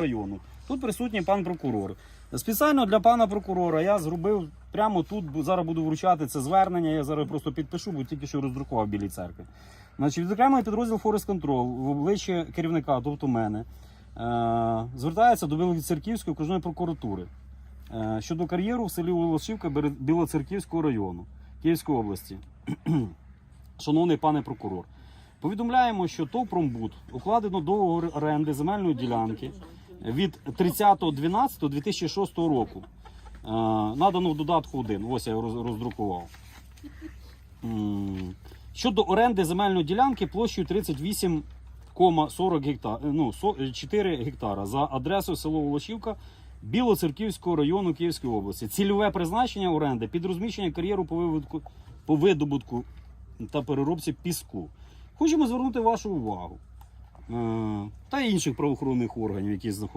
району. Тут присутній пан прокурор. Спеціально для пана прокурора я зробив прямо тут, зараз буду вручати це звернення. Я зараз просто підпишу, бо тільки що роздрукував в білій церкві. Значить, відокремий підрозділ Форест Control в обличчі керівника, тобто мене, е, звертається до Білоцерківської окружної прокуратури е, щодо кар'єру в селі Волошівка Білоцерківського району Київської області. Шановний пане прокурор, повідомляємо, що ТОВ «Промбуд» укладено договор оренди земельної ділянки від 30.12.2006 року. Е, надано в додатку 1. Ось я роздрукував. Щодо оренди земельної ділянки площею 38,40 гектар, ну, 4 гектара за адресою село Волошівка Білоцерківського району Київської області. Цільове призначення оренди під розміщення кар'єру по по видобутку та переробці піску. Хочемо звернути вашу увагу е, та інших правоохоронних органів, які знаходяться.